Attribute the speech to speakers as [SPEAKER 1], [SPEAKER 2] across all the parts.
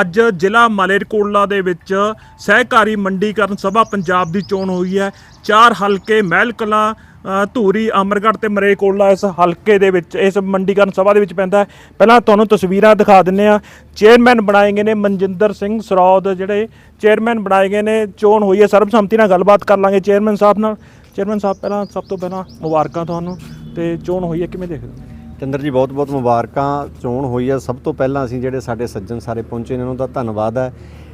[SPEAKER 1] ਅੱਜ ਜ਼ਿਲ੍ਹਾ ਮਾਲੇਰਕੋਟਲਾ ਦੇ ਵਿੱਚ ਸਹਿਕਾਰੀ ਮੰਡੀਕਰਨ ਸਭਾ ਪੰਜਾਬ ਦੀ ਚੋਣ ਹੋਈ ਹੈ। ਚਾਰ ਹਲਕੇ ਮਹਿਲਕਲਾਂ ਧੂਰੀ, ਅਮਰਗੜ੍ਹ ਤੇ ਮਰੇਕੋਟਲਾ ਇਸ ਹਲਕੇ ਦੇ ਵਿੱਚ, ਇਸ ਮੰਡੀਕਰਨ ਸਭਾ ਦੇ ਵਿੱਚ ਪੈਂਦਾ ਪਹਿਲਾਂ ਤੁਹਾਨੂੰ ਤਸਵੀਰਾਂ ਦਿਖਾ ਦਿੰਨੇ ਆ ਚੇਅਰਮੈਨ ਬਣਾਏ ਗਏ ਨੇ ਮਨਜਿੰਦਰ ਸਿੰਘ ਸਰੌਦ, ਜਿਹੜੇ ਚੇਅਰਮੈਨ ਬਣਾਏ ਗਏ ਨੇ, ਚੋਣ ਹੋਈ ਹੈ। ਸਰਬਸੰਮਤੀ ਨਾਲ ਗੱਲਬਾਤ ਕਰ ਲਾਂਗੇ ਚੇਅਰਮੈਨ ਸਾਹਿਬ ਨਾਲ। ਚੇਅਰਮੈਨ ਸਾਹਿਬ, ਪਹਿਲਾਂ ਸਭ ਤੋਂ ਪਹਿਲਾਂ ਮੁਬਾਰਕਾਂ ਤੁਹਾਨੂੰ ਤੇ ਚੋਣ ਹੋਈ ਹੈ, ਕਿਵੇਂ ਦੇਖਦੇ ਹੋ?
[SPEAKER 2] ਚੰਦਰ ਜੀ ਬਹੁਤ ਬਹੁਤ ਮੁਬਾਰਕਾਂ। ਚੋਣ ਹੋਈ ਹੈ ਸਭ ਤੋਂ ਪਹਿਲਾਂ ਅਸੀਂ ਜਿਹੜੇ ਸਾਡੇ ਸੱਜਣ ਸਾਰੇ ਪਹੁੰਚੇ ਨੇ, ਉਹਨਾਂ ਦਾ ਧੰਨਵਾਦ ਹੈ।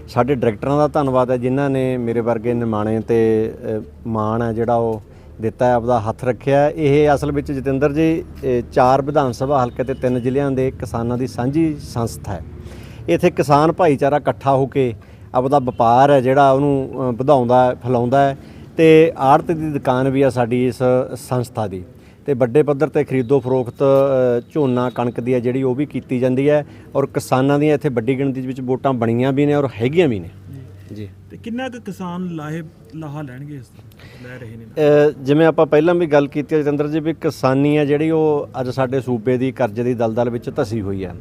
[SPEAKER 2] ਸਾਡੇ ਡਾਇਰੈਕਟਰਾਂ ਦਾ ਧੰਨਵਾਦ ਹੈ, ਜਿਨ੍ਹਾਂ ਨੇ ਮੇਰੇ ਵਰਗੇ ਨਿਮਾਣੇ ਤੇ ਮਾਣ ਹੈ ਜਿਹੜਾ ਉਹ ਦਿੱਤਾ ਆਪਦਾ ਹੱਥ ਰੱਖਿਆ ਇਹ ਅਸਲ ਵਿੱਚ ਜਤਿੰਦਰ ਜੀ ਚਾਰ ਵਿਧਾਨ ਸਭਾ ਹਲਕੇ ਤੇ ਤਿੰਨ ਜ਼ਿਲ੍ਹਿਆਂ ਦੇ ਕਿਸਾਨਾਂ ਦੀ ਸਾਂਝੀ ਸੰਸਥਾ ਹੈ। ਇੱਥੇ ਕਿਸਾਨ ਭਾਈਚਾਰਾ ਇਕੱਠਾ ਹੋ ਕੇ ਆਪਦਾ ਵਪਾਰ ਹੈ, ਜਿਹੜਾ ਉਹਨੂੰ ਵਧਾਉਂਦਾ ਹੈ ਫੈਲਾਉਂਦਾ ਹੈ। ਤੇ ਆੜਤ ਦੀ ਦੁਕਾਨ ਵੀ ਆ ਸਾਡੀ ਇਸ ਸੰਸਥਾ ਦੀ। ਤੇ ਵੱਡੇ ਪੱਧਰ ਤੇ ਖਰੀਦੋ ਫਰੋਖਤ ਝੋਨਾ ਕਣਕ ਦੀ ਹੈ ਜਿਹੜੀ ਉਹ ਵੀ ਕੀਤੀ ਜਾਂਦੀ ਹੈ ਔਰ ਕਿਸਾਨਾਂ ਦੀਆਂ ਇੱਥੇ ਵੱਡੀ ਗਿਣਤੀ ਦੇ ਵਿੱਚ ਵੋਟਾਂ ਬਣੀਆਂ ਵੀ ਨੇ ਔਰ ਹੈਗੀਆਂ ਵੀ ਨੇ। ਜੀ।
[SPEAKER 1] ਤੇ ਕਿੰਨਾ ਕੁ ਕਿਸਾਨ ਲਾਹੇ ਲਾਹਾ ਲੈਣਗੇ ਇਸ ਲੈ ਰਹੇ ਨੇ
[SPEAKER 2] ਜਿਵੇਂ ਆਪਾਂ ਪਹਿਲਾਂ ਵੀ ਗੱਲ ਕੀਤੀ ਜਤਿੰਦਰ ਜੀ ਵੀ ਕਿਸਾਨੀ ਹੈ ਜਿਹੜੀ ਉਹ ਅੱਜ ਸਾਡੇ ਸੂਬੇ ਦੀ ਕਰਜ਼ੇ ਦੀ ਦਲਦਲ ਵਿੱਚ ਧਸੀ ਹੋਈ ਹੈ।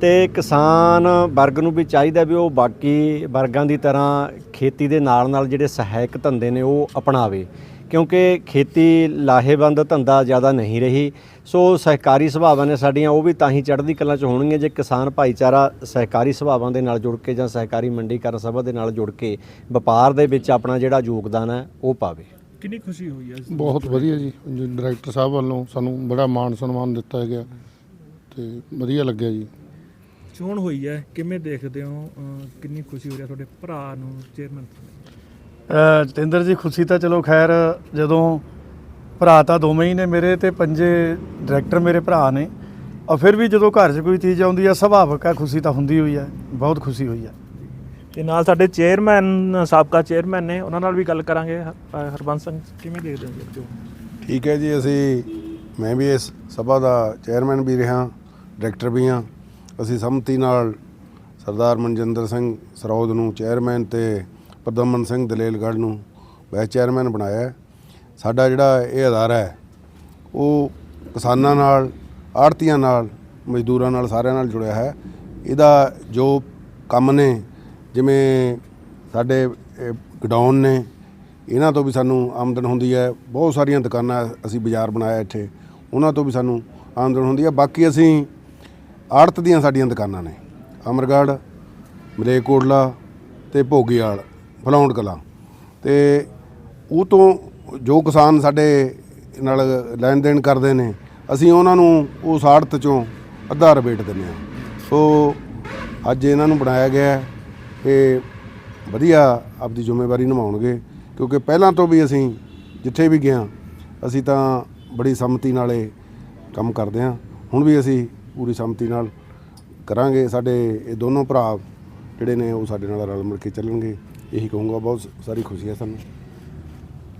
[SPEAKER 2] ਤੇ ਕਿਸਾਨ ਵਰਗ ਨੂੰ ਵੀ ਚਾਹੀਦਾ ਵੀ ਉਹ ਬਾਕੀ ਵਰਗਾਂ ਦੀ ਤਰ੍ਹਾਂ ਖੇਤੀ ਦੇ ਨਾਲ ਨਾਲ ਜਿਹੜੇ ਸਹਾਇਕ ਧੰਦੇ ਨੇ ਉਹ ਅਪਣਾਵੇ। ਕਿਉਂਕਿ ਖੇਤੀ ਲਾਹੇਵੰਦ ਧੰਦਾ ਜ਼ਿਆਦਾ ਨਹੀਂ ਰਹੀ। ਸੋ ਸਹਿਕਾਰੀ ਸੁਭਾਵਾਂ ਨੇ ਸਾਡੀਆਂ ਉਹ ਵੀ ਤਾਂ ਹੀ ਚੜ੍ਹਦੀ ਕਲਾ 'ਚ ਹੋਣਗੀਆਂ ਜੇ ਕਿਸਾਨ ਭਾਈਚਾਰਾ ਸਹਿਕਾਰੀ ਸੁਭਾਵਾਂ ਦੇ ਨਾਲ ਜੁੜ ਕੇ ਜਾਂ ਸਹਿਕਾਰੀ ਮੰਡੀਕਰਨ ਸਭਾ ਦੇ ਨਾਲ ਜੁੜ ਕੇ ਵਪਾਰ ਦੇ ਵਿੱਚ ਆਪਣਾ ਜਿਹੜਾ ਯੋਗਦਾਨ ਹੈ ਉਹ ਪਾਵੇ।
[SPEAKER 1] ਕਿੰਨੀ ਖੁਸ਼ੀ ਹੋਈ ਹੈ
[SPEAKER 3] ਬਹੁਤ ਵਧੀਆ ਜੀ। ਡਾਇਰੈਕਟਰ ਸਾਹਿਬ ਵੱਲੋਂ ਸਾਨੂੰ ਬੜਾ ਮਾਣ ਸਨਮਾਨ ਦਿੱਤਾ ਗਿਆ ਤੇ ਵਧੀਆ ਲੱਗਿਆ ਜੀ।
[SPEAKER 1] ਚੋਣ ਹੋਈ ਹੈ ਕਿਵੇਂ ਦੇਖਦੇ ਹੋ? ਕਿੰਨੀ ਖੁਸ਼ੀ ਹੋ ਰਹੀ ਹੈ ਤੁਹਾਡੇ ਭਰਾ ਨੂੰ ਚੇਅਰਮੈਨ
[SPEAKER 4] ਜਤਿੰਦਰ ਜੀ ਖੁਸ਼ੀ ਤਾਂ ਚਲੋ ਖੈਰ ਜਦੋਂ ਭਰਾ ਤਾਂ ਦੋਵੇਂ ਹੀ ਨੇ ਮੇਰੇ ਤੇ ਪੰਜੇ ਡਾਇਰੈਕਟਰ ਮੇਰੇ ਭਰਾ ਨੇ। ਔਰ ਫਿਰ ਵੀ ਜਦੋਂ ਘਰ 'ਚ ਕੋਈ ਚੀਜ਼ ਆਉਂਦੀ ਆ ਸੁਭਾਵਕ ਆ ਖੁਸ਼ੀ ਤਾਂ ਹੁੰਦੀ ਹੋਈ ਹੈ ਬਹੁਤ ਖੁਸ਼ੀ ਹੋਈ ਹੈ
[SPEAKER 1] ਤੇ ਨਾਲ ਸਾਡੇ ਚੇਅਰਮੈਨ ਸਾਬਕਾ ਚੇਅਰਮੈਨ ਨੇ ਉਹਨਾਂ ਨਾਲ ਵੀ ਗੱਲ ਕਰਾਂਗੇ ਹਰਬੰਸ ਸਿੰਘ ਕਿਵੇਂ ਦੇਖਦੇ ਹੋ
[SPEAKER 5] ਠੀਕ ਹੈ ਜੀ ਅਸੀਂ ਮੈਂ ਵੀ ਇਸ ਸਭਾ ਦਾ ਚੇਅਰਮੈਨ ਵੀ ਰਿਹਾ ਡਾਇਰੈਕਟਰ ਵੀ ਹਾਂ। ਅਸੀਂ ਸੰਮਤੀ ਨਾਲ ਸਰਦਾਰ ਮਨਜਿੰਦਰ ਸਿੰਘ ਸਰੌਦ ਨੂੰ ਚੇਅਰਮੈਨ ਤੇ ਪ੍ਰਦਮਨ ਸਿੰਘ ਦਲੇਲਗੜ੍ਹ ਨੂੰ ਵਾਈਸ ਚੇਅਰਮੈਨ ਬਣਾਇਆ ਸਾਡਾ ਜਿਹੜਾ ਇਹ ਅਦਾਰਾ ਹੈ, ਉਹ ਕਿਸਾਨਾਂ ਨਾਲ ਆੜਤੀਆਂ ਨਾਲ, ਮਜ਼ਦੂਰਾਂ ਨਾਲ, ਸਾਰਿਆਂ ਨਾਲ ਜੁੜਿਆ ਹੈ। ਇਹਦਾ ਜੋ ਕੰਮ ਨੇ, ਜਿਵੇਂ ਸਾਡੇ, ਇਹ ਗਡਾਊਨ ਨੇ, ਇਹਨਾਂ ਤੋਂ ਵੀ ਸਾਨੂੰ ਆਮਦਨ ਹੁੰਦੀ ਹੈ। ਬਹੁਤ ਸਾਰੀਆਂ ਦੁਕਾਨਾਂ ਅਸੀਂ ਬਾਜ਼ਾਰ ਬਣਾਇਆ ਇੱਥੇ, ਉਹਨਾਂ ਤੋਂ ਵੀ ਸਾਨੂੰ ਆਮਦਨ ਹੁੰਦੀ ਹੈ। ਬਾਕੀ ਅਸੀਂ ਆੜਤ ਦੀਆਂ ਸਾਡੀਆਂ ਦੁਕਾਨਾਂ ਨੇ, ਅਮਰਗੜ੍ਹ ਮਲੇਕੋਟਲਾ ਤੇ ਭੋਗੀਵਾਲ ਫਲੌਂਡ ਕਲਾ। ਤੇ ਉਹ ਤੋਂ ਜੋ ਕਿਸਾਨ ਸਾਡੇ ਨਾਲ ਲੈਣ ਦੇਣ ਕਰਦੇ ਨੇ, ਅਸੀਂ ਉਹਨਾਂ ਨੂੰ ਉਸ ਆੜਤ ਚੋਂ ਅੱਧਾ ਰੇਟ ਦਿੰਦੇ ਹਾਂ। ਸੋ ਅੱਜ ਇਹਨਾਂ ਨੂੰ ਬਣਾਇਆ ਗਿਆ ਹੈ ਇਹ ਵਧੀਆ ਆਪਦੀ ਜ਼ਿੰਮੇਵਾਰੀ ਨਿਭਾਉਣਗੇ, ਕਿਉਂਕਿ ਪਹਿਲਾਂ ਤੋਂ ਵੀ ਅਸੀਂ ਜਿੱਥੇ ਵੀ ਗਿਆ ਅਸੀਂ ਤਾਂ ਬੜੀ ਸੰਮਤੀ ਨਾਲ ਇਹ ਕੰਮ ਕਰਦੇ ਹਾਂ। ਹੁਣ ਵੀ ਅਸੀਂ ਪੂਰੀ ਸੰਮਤੀ ਨਾਲ ਕਰਾਂਗੇ। ਸਾਡੇ ਇਹ ਦੋਨੋਂ ਭਰਾ ਜਿਹੜੇ ਨੇ ਉਹ ਸਾਡੇ ਨਾਲ ਰਲ ਮਿਲ ਕੇ ਚੱਲਣਗੇ। ਇਹੀ ਕਹੂੰਗਾ ਬਹੁਤ ਸਾਰੀ ਖੁਸ਼ੀ ਹੈ ਸਾਨੂੰ।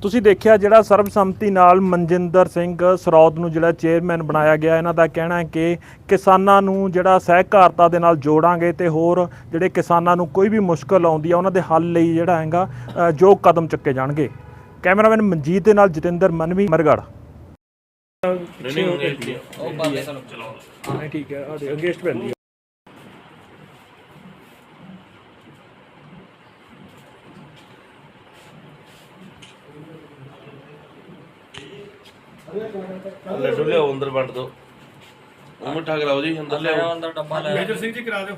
[SPEAKER 1] ਤੁਸੀਂ ਦੇਖਿਆ ਜਿਹੜਾ ਸਰਬਸੰਮਤੀ ਨਾਲ ਮਨਜਿੰਦਰ ਸਿੰਘ ਸਰੌਦ ਨੂੰ ਜਿਹੜਾ ਚੇਅਰਮੈਨ ਬਣਾਇਆ ਗਿਆ ਇਹਨਾਂ ਦਾ ਕਹਿਣਾ ਹੈ ਕਿ ਕਿਸਾਨਾਂ ਨੂੰ ਜਿਹੜਾ ਸਹਿਕਾਰਤਾ ਦੇ ਨਾਲ ਜੋੜਾਂਗੇ ਤੇ ਹੋਰ ਜਿਹੜੇ ਕਿਸਾਨਾਂ ਨੂੰ ਕੋਈ ਵੀ ਮੁਸ਼ਕਲ ਆਉਂਦੀ ਆ ਉਹਨਾਂ ਦੇ ਹੱਲ ਲਈ ਜਿਹੜਾ ਹੈਗਾ ਅ, ਜੋ ਕਦਮ ਚੁੱਕੇ ਜਾਣਗੇ। ਕੈਮਰਾਮੈਨ ਮਨਜੀਤ ਦੇ ਨਾਲ ਜਤਿੰਦਰ ਮਨਵੀ ਮਰਗੜ। ਨਹੀਂ ਨਹੀਂ ਉਹ ਬਾਲੇ ਚਲੋ। ਹਾਂ ਠੀਕ ਹੈ ਆ ਅਗੇਂਸਟ ਪੈਂਦੀ
[SPEAKER 6] ਲੱਡੂ ਲਿਆਓ ਅੰਦਰ ਵੰਡ ਦਿਓ ਉਹ ਮਿੱਠਾ ਕਰਾਓ ਜੀ ਅੰਦਰ ਲਿਆਓ।
[SPEAKER 1] ਮੇਜਰ ਸਿੰਘ ਜੀ ਕਰਾ ਦਿਓ।